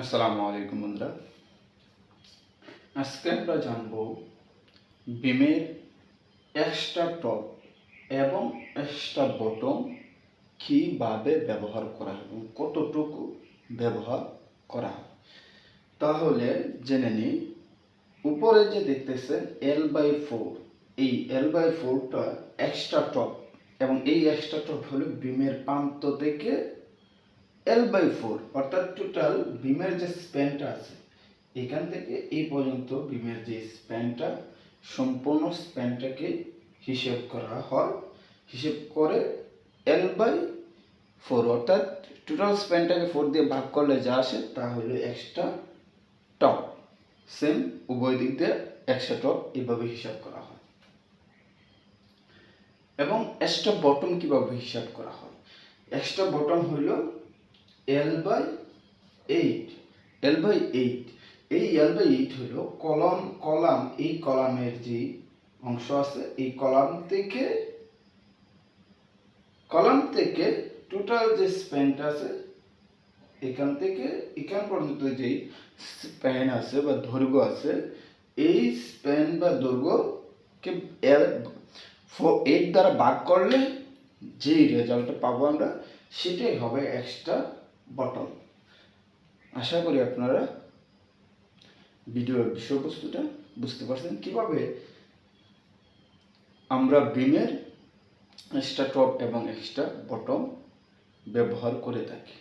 আসসালামু আলাইকুম বন্ধুরা। আজকে আমরা জানব বিমের এক্সট্রা টপ এবং এক্সট্রা বটম কীভাবে ব্যবহার করা এবং কতটুকু ব্যবহার করা হয়। তাহলে জেনে নিই। উপরে যে দেখতেছেন এল বাই ফোর এই এল বাই ফোরটা এক্সট্রা টপ এবং এই এক্সট্রা টপ হলো বিমের প্রান্ত থেকে এল বাই ফোর অর্থাৎ টোটাল বিমের যে স্প্যানটা আছে, এখান থেকে এই পর্যন্ত বিমের যে স্প্যানটা সম্পূর্ণ স্প্যানটাকে হিসেব করা হয়। হিসেব করে এল বাই ফোর অর্থাৎ টোটাল স্প্যানটাকে ফোর দিয়ে ভাগ করলে যা আসে তা হলো এক্সট্রা টপ সেম উভয় দিক দিয়ে এক্সট্রা টপ এভাবে হিসাব করা হয়। এবং এক্সট্রা বটম কীভাবে হিসাব করা হয়? এক্সট্রা বটম হইল L by eight L by eight এই এল বাই এইট হইল কলম, কলাম, এই কলামের যে অংশ আছে, এই কলাম থেকে কলাম থেকে টোটাল যে স্প্যানটা আছে, এখান থেকে, এখান পর্যন্ত যে স্প্যান আছে বা দৈর্ঘ্য আছে, এই স্প্যান বা দৈর্ঘ্যকে এল এইট দ্বারা ভাগ করলে যেই রেজাল্টটা পাবো আমরা, সেটাই হবে এক্সট্রা বটম আশা করি আপনারা ভিডিওর বিষয়বস্তুটা বুঝতে পারছেন কীভাবে আমরা বিমের এক্সট্রা টপ এবং এক্সট্রা বটম ব্যবহার করে থাকি।